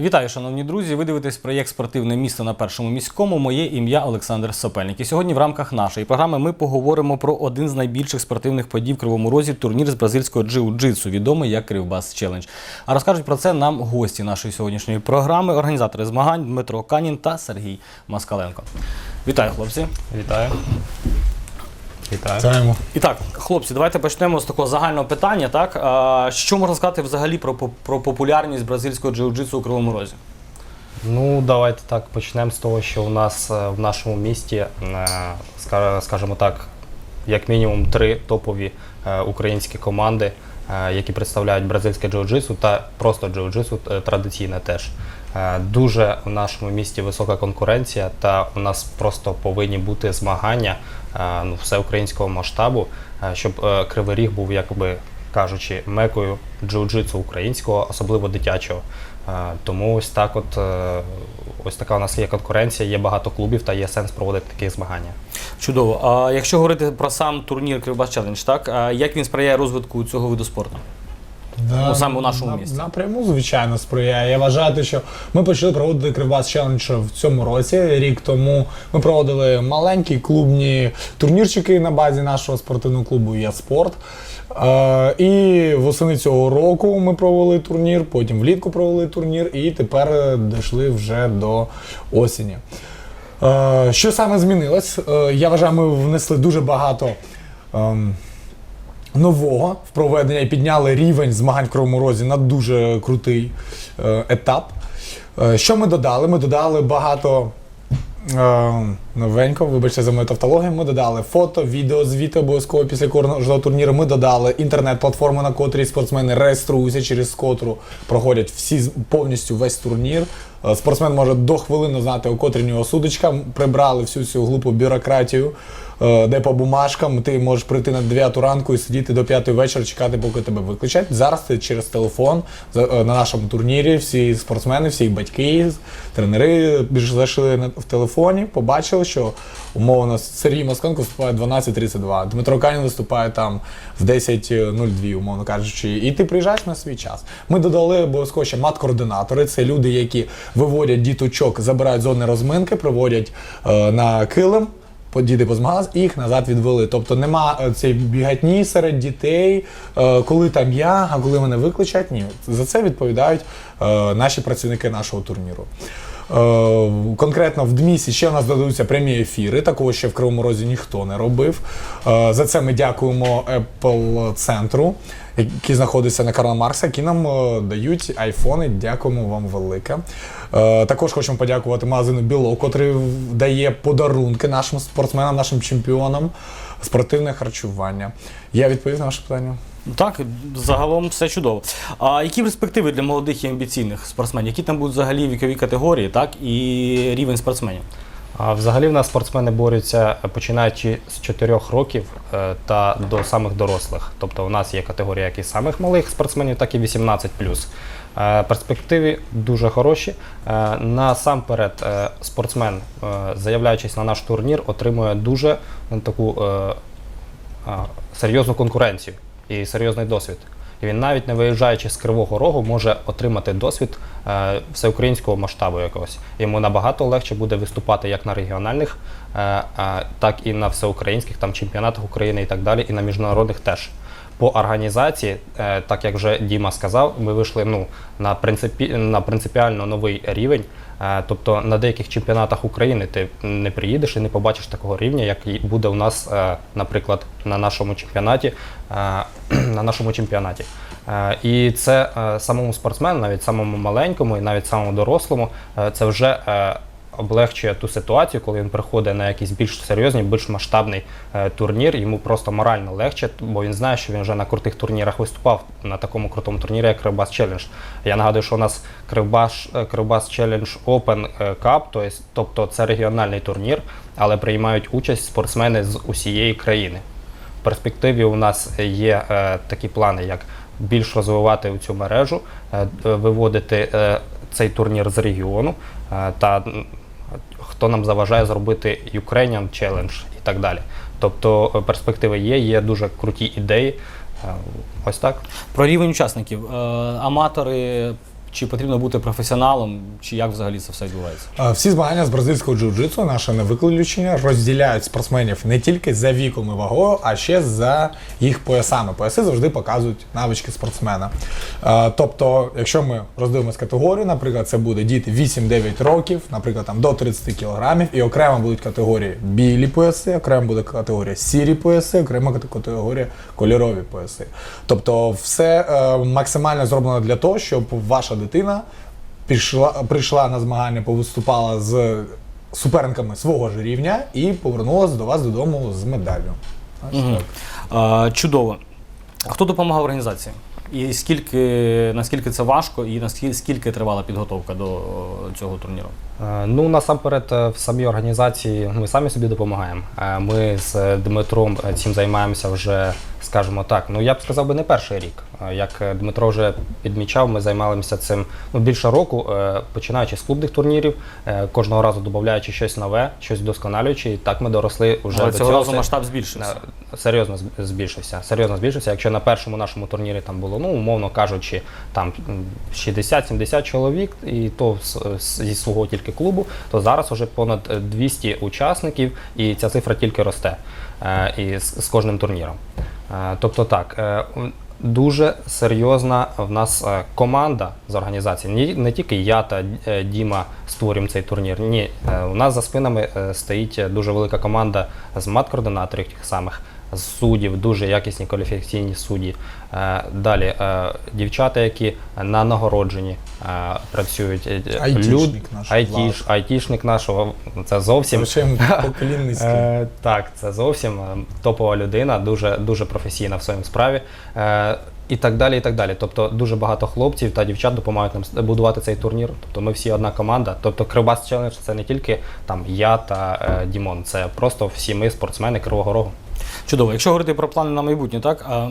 Вітаю, шановні друзі! Ви дивитесь проєкт Спортивне місто на першому міському. Моє ім'я Олександр Сопельник. І сьогодні в рамках нашої програми ми поговоримо про один з найбільших спортивних подій в Кривому Розі турнір з бразильського джиу-джитсу, відомий як Кривбас Челендж. А розкажуть про це нам гості нашої сьогоднішньої програми, організатори змагань Дмитро Канін та Сергій Маскаленко. Вітаю, хлопці! Вітаю. Вітаємо. І так, хлопці, давайте почнемо з такого загального питання. Так, а, що можна сказати взагалі про, про популярність бразильського джиу-джитсу у Кривому Розі? Ну, давайте так почнемо з того, що у нас е, в нашому місті, е, ска- скажімо так, як мінімум три топові е, українські команди, які представляють бразильське джиу-джитсу та просто джиу-джитсу традиційне теж. Е, Дуже в нашому місті висока конкуренція, та у нас просто повинні бути змагання е, ну, всеукраїнського масштабу, е, щоб Кривий Ріг був, якби кажучи, мекою джиу-джитсу українського, особливо дитячого. Тому ось так, от ось така у нас є конкуренція, є багато клубів та є сенс проводити такі змагання. Чудово. А якщо говорити про сам турнір Кривбас Челендж, так як він сприяє розвитку цього виду спорту? Да, Ну, саме у нашому на- місті. Напряму, звичайно, сприяє. Я вважаю, що ми почали проводити Кривбас Челендж в цьому році. Рік тому ми проводили маленькі клубні турнірчики на базі нашого спортивного клубу «Є спорт. Е, і восени цього року ми провели турнір, потім влітку провели турнір, і тепер е, дійшли вже до осені. Е, що саме змінилось? Е, я вважаю, ми внесли дуже багато. ем, нового впроведення і підняли рівень змагань в Розі на дуже крутий е, етап. Е, що ми додали? Ми додали багато новенького, вибачте за мою тавтологію, ми додали фото, відео, звіти обов'язково після кожного турніру. Ми додали інтернет-платформу, на котрій спортсмени реєструються, через котру проходять всі повністю весь турнір. Е, Спортсмен може до хвилини знати, у котрій нього судочка. Прибрали всю цю глупу бюрократію, е, де по бумажкам ти можеш прийти на 9 ранку і сидіти до 5 вечора, чекати, поки тебе викличать. Зараз ти через телефон е, на нашому турнірі всі спортсмени, всі батьки, тренери зайшли в телефоні, побачили, що умовно Сергій Москонко виступає 12.32, Дмитро Канін виступає там в 10.02, умовно кажучи, і ти приїжджаєш на свій час. Ми додали обов'язково ще мат-координатори. Це люди, які виводять діточок, забирають зони розминки, приводять е, на килим. Діти позмагалися і їх назад відвели. Тобто нема е, цієї бігатні серед дітей, е, коли там я, а коли мене викличать. Ні, за це відповідають е, наші працівники нашого турніру. Е, Конкретно в ДМІСі ще у нас додаються прямі ефіри. Такого ще в Кривому Розі ніхто не робив. Е, За це ми дякуємо Apple центру, який знаходиться на Карла Маркса, які нам е, дають айфони. Дякуємо вам велике. Також хочемо подякувати магазину Біло, котрий дає подарунки нашим спортсменам, нашим чемпіонам, спортивне харчування. Я відповів на ваше питання. Так, загалом все чудово. А які перспективи для молодих і амбіційних спортсменів? Які там будуть взагалі вікові категорії, так і рівень спортсменів? Взагалі в нас спортсмени борються починаючи з 4 років е, та до самих дорослих. Тобто у нас є категорія як і самих малих спортсменів, так і 18 Е, Перспективи дуже хороші. Е, Насамперед, спортсмен, заявляючись на наш турнір, отримує дуже таку серйозну конкуренцію і серйозний досвід. І він навіть не виїжджаючи з Кривого Рогу, може отримати досвід е, всеукраїнського масштабу якогось. Йому набагато легше буде виступати як на регіональних, е, е, так і на всеукраїнських там, чемпіонатах України і так далі, і на міжнародних теж. По організації, так як вже Діма сказав, ми вийшли ну, на, принципі, на принципіально новий рівень. Е, Тобто на деяких чемпіонатах України ти не приїдеш і не побачиш такого рівня, як буде у нас, е, наприклад, на нашому чемпіонаті. е, На нашому чемпіонаті. І це самому спортсмену, навіть самому маленькому і навіть самому дорослому, це вже облегчує ту ситуацію, коли він приходить на якийсь більш серйозний, більш масштабний е, турнір. Йому просто морально легче, бо він знає, що він вже на крутих турнірах виступав на такому крутому турнірі, як Кривбас Челлендж. Я нагадую, що у нас Кривбас, е, Кривбас Челлендж Open е, Cup, тобто це регіональний турнір, але приймають участь спортсмени з усієї країни. В перспективі у нас є такі плани, як більш розвивати цю мережу, виводити цей турнір з регіону е, та хто нам заважає зробити Ukrainian Challenge і так далі. Тобто е, перспективи є, є дуже круті ідеї. Е, Ось так. Про рівень учасників. Аматори Чи потрібно бути професіоналом, чи як взагалі це все відбувається? Е, Всі змагання з бразильського джиу-джитсу, наше не виключення, розділяють спортсменів не тільки за віком і вагою, а ще за їх поясами. Пояси завжди показують навички спортсмена. Е, Тобто, якщо ми роздивимось категорію, наприклад, це буде діти 8-9 років, наприклад, там до 30 кілограмів, і окремо будуть категорії білі пояси, окремо буде категорія сірі пояси, окремо категорія кольорові пояси. Тобто, все е, максимально зроблено для того, щоб ваша дитина пішла, прийшла на змагання, повиступала з суперниками свого ж рівня і повернулася до вас додому з медаллю. Ось Мгм. так. А, чудово. Хто допомагав організації? І скільки, наскільки це важко, і наскільки скільки тривала підготовка до о, цього турніру? Е, Ну, насамперед, е, в самій організації ми самі собі допомагаємо. Е, Ми з Дмитром е, цим займаємося вже, скажімо так, ну я б сказав би не перший рік. Як е, Дмитро вже підмічав, ми займалися цим ну, більше року, е, починаючи з клубних турнірів, е, кожного разу додаючи щось нове, щось вдосконалюючи. І так ми доросли вже Але до цього цього. разу масштаб збільшився. Серйозно збільшився. Серйозно збільшився. Якщо на першому нашому турнірі там було, ну умовно кажучи, там м, 60-70 чоловік, і то зі свого тільки клубу, то зараз вже понад е, 200 учасників, і ця цифра тільки росте і з кожним турніром. Е, тобто так. е, Дуже серйозна в нас е, команда з організації. Не, тільки я та Діма створюємо цей турнір. Ні, у нас за спинами стоїть дуже велика команда з мат-координаторів тих самих, з суддів, дуже якісні кваліфікаційні судді. Е, Далі е, дівчата, які на нагородженні е, працюють. Айтішник наш, айтіш, айтішник нашого. Це зовсім так, це зовсім топова людина, дуже, дуже професійна в своїй справі. І так далі, і так далі. Тобто дуже багато хлопців та дівчат допомагають нам будувати цей турнір. Тобто ми всі одна команда. Тобто Кривбас Челендж це не тільки там я та е, Дімон, це просто всі ми спортсмени Кривого Рогу. Чудово. Якщо говорити про плани на майбутнє, так?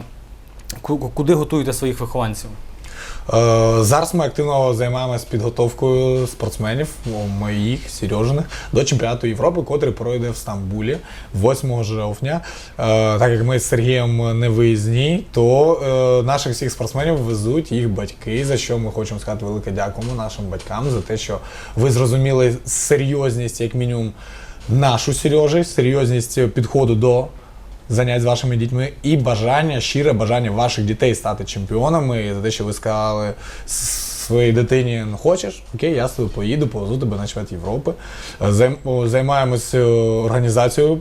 Куди готуєте своїх вихованців? Е, Зараз ми активно займаємося підготовкою спортсменів, моїх, Сережиних, до чемпіонату Європи, котрий пройде в Стамбулі 8 жовтня. Е, Так як ми з Сергієм не виїзні, то е, наших всіх спортсменів везуть їх батьки, за що ми хочемо сказати велике дякуємо нашим батькам за те, що ви зрозуміли серйозність, як мінімум, нашу Сережі, серйозність підходу до занять з вашими дітьми і бажання, щире бажання ваших дітей стати чемпіонами. І за те, що ви сказали своїй дитині, ну хочеш, окей, я з поїду, повезу тебе на чемпіонат Європи. Займ- о, Займаємось е, організацією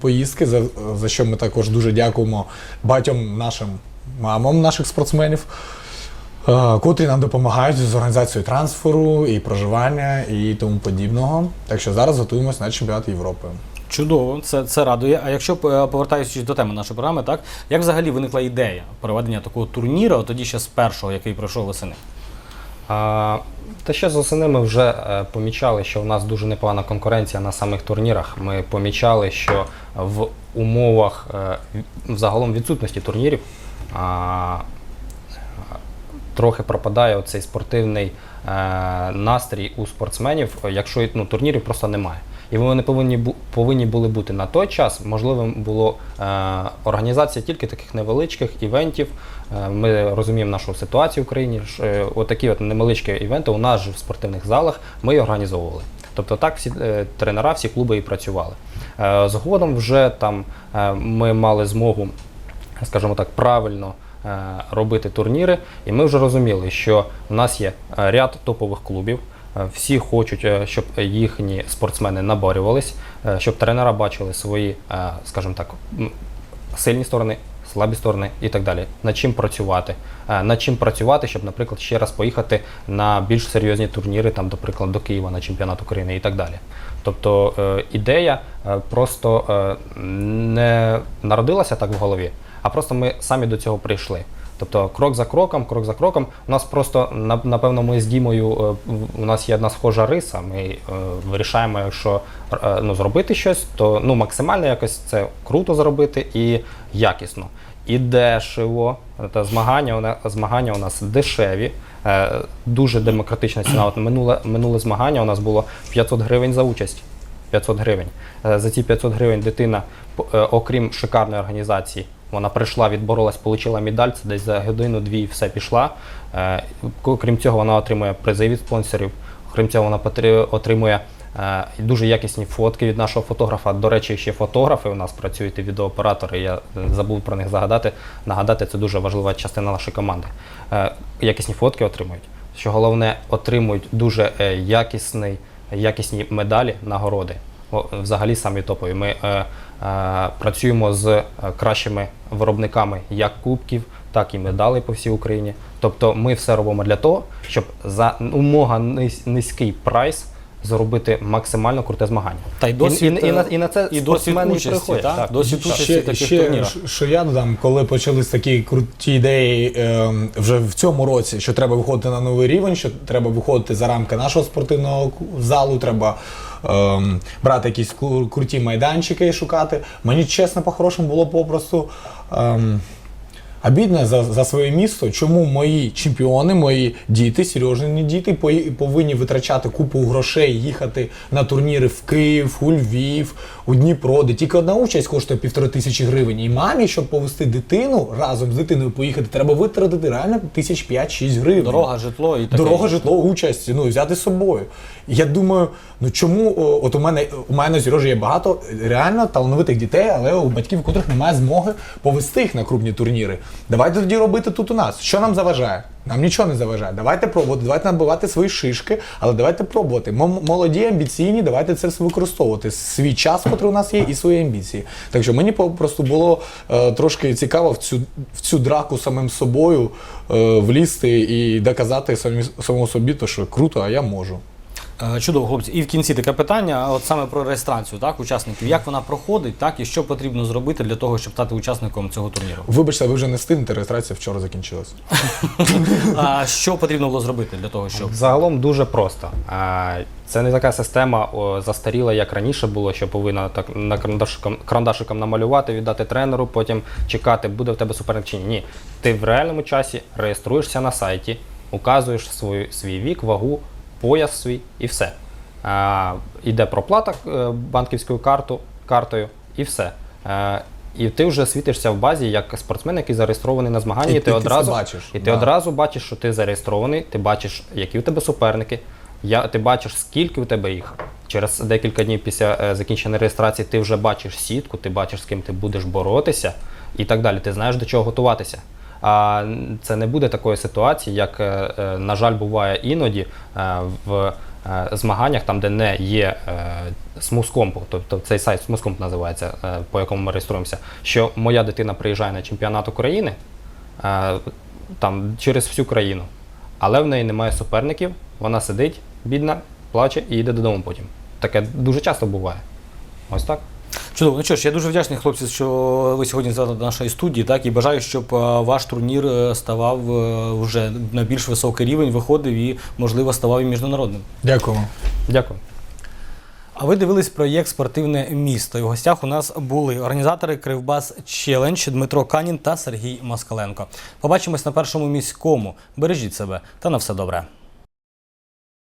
поїздки, за, за що ми також дуже дякуємо багатьом нашим мамам, наших спортсменів. е, Котрі нам допомагають з організацією трансферу і проживання і тому подібного. Так що зараз готуємося на чемпіонат Європи. Чудово, це, це радує. А якщо е, повертаючись до теми нашої програми, так як взагалі виникла ідея проведення такого турніру, тоді ще з першого, який пройшов весени? А, та ще з осени ми вже е, помічали, що у нас дуже непогана конкуренція на самих турнірах. Ми помічали, що в умовах е, в- загалом відсутності турнірів а, трохи пропадає цей спортивний настрій у спортсменів, якщо ну, турнірів просто немає. І вони повинні повинні були бути на той час. Можливо, було е, організація тільки таких невеличких івентів. Е, ми розуміємо нашу ситуацію в Україні. е, Отакі от невеличкі івенти у нас же в спортивних залах ми організовували. Тобто так всі е, тренера, всі клуби і працювали. Е, згодом вже там е, ми мали змогу скажімо так, правильно е, робити турніри. І ми вже розуміли, що в нас є е, ряд топових клубів. Е, Всі хочуть, е, щоб їхні спортсмени наборювались, е, щоб тренера бачили свої, скажімо так, сильні сторони, слабі сторони і так далі. Над чим працювати? Над чим працювати, щоб, наприклад, ще раз поїхати на більш серйозні турніри, там, наприклад, до Києва на чемпіонат України і так далі. Тобто ідея просто не народилася так в голові, а просто ми самі до цього прийшли. Тобто крок за кроком, крок за кроком. У нас просто напевно ми з Дімою е, у нас є одна схожа риса. Ми е, вирішаємо, якщо е, ну, зробити щось, то ну максимально якось це круто зробити і якісно. І дешево. Та змагання, змагання у нас дешеві, дуже демократична ціна. От минуле, минуле змагання у нас було 500 гривень за участь. 500 гривень. За ці 500 гривень дитина, окрім шикарної організації, Вона прийшла, відборолась, отримала медаль, це десь за годину-дві все пішла. Е, Крім цього, вона отримує призи від спонсорів. Крім цього, вона отримує е, дуже якісні фотки від нашого фотографа. До речі, ще фотографи у нас працюють і відеооператори. Я е, забув про них загадати. Нагадати, це дуже важлива частина нашої команди. Якісні фотки отримують. Що головне, отримують дуже якісний, якісні медалі, нагороди. Взагалі самі топові. Ми е, е, працюємо з е, кращими виробниками як кубків, так і медалей по всій Україні. Тобто ми все робимо для того, щоб за умога низ- низький прайс зробити максимально круте змагання. Та й досвід, і, і, і, на, і на це і досвід спортсмени і участі, приходять. так? Так. Досвід Так. участі Ще, таких ще турнірах. що я додам, коли почались такі круті ідеї ем, вже в цьому році, що треба виходити на новий рівень, що треба виходити за рамки нашого спортивного залу, треба ем, брати якісь кру- круті майданчики і шукати. Мені чесно, по-хорошому було попросту. Ем, Обідно за, за своє місто, чому мої чемпіони, мої діти, Сережині діти, пої- повинні витрачати купу грошей, їхати на турніри в Київ, у Львів, у Дніпро, де тільки одна участь коштує півтори тисячі гривень. І мамі, щоб повезти дитину разом з дитиною поїхати, треба витратити реально тисяч п'ять-шість гривень. Дорога, житло і таке. Дорога, житло, участь, ну взяти з собою. Я думаю, ну чому о, от у мене у мене Сережі є багато реально талановитих дітей, але у батьків, у котрих немає змоги повести їх на крупні турніри. Давайте тоді робити тут у нас. Що нам заважає? Нам нічого не заважає. Давайте пробувати, давайте набивати свої шишки, але давайте пробувати. Мо- Молоді, амбіційні, давайте це все використовувати. Свій час, який у нас є, і свої амбіції. Так що мені просто було е, трошки цікаво в цю, в цю драку самим собою е, влізти і доказати самому собі, то, що круто, а я можу. Е, Чудово, хлопці. І в кінці таке питання, от саме про реєстрацію так, учасників. Як вона проходить, так, і що потрібно зробити для того, щоб стати учасником цього турніру? Вибачте, ви вже не встигнете, реєстрація вчора закінчилась. А що потрібно було зробити для того, щоб. Загалом дуже просто. Це не така система о, застаріла, як раніше було, що повинна так на карандашиком, карандашиком намалювати, віддати тренеру, потім чекати, буде в тебе суперник чи ні. Ні. Ти в реальному часі реєструєшся на сайті, указуєш свій, свій вік, вагу, пояс свій і все. Іде проплата е, банківською карту, картою і все. Е, І ти вже світишся в базі як спортсмен, який зареєстрований на змаганні, І і, ти- ти, одразу бачиш, і ти да. одразу бачиш, що ти зареєстрований, ти бачиш, які у тебе суперники, я, ти бачиш, скільки у тебе їх. Через декілька днів після е, закінчення реєстрації ти вже бачиш сітку, ти бачиш, з ким ти будеш боротися і так далі. Ти знаєш, до чого готуватися. А це не буде такої ситуації, як, е, е, на жаль, буває іноді е, в змаганнях, там, де не є смускомпу, тобто цей сайт смускомп називається, по якому ми реєструємося, що моя дитина приїжджає на чемпіонат України там, через всю країну, але в неї немає суперників, вона сидить, бідна, плаче і йде додому потім. Таке дуже часто буває. Ось так. Чудово. Ну що ж, я дуже вдячний, хлопці, що ви сьогодні завітали до нашої студії, так, і бажаю, щоб е, ваш турнір е, ставав е, вже на більш високий рівень, виходив і, можливо, ставав і міжнародним. Дякую. Дякую. А ви дивились проєкт Спортивне місто. І в гостях у нас були організатори Кривбас Челендж Дмитро Канін та Сергій Москаленко. Побачимось на першому міському. Бережіть себе та на все добре.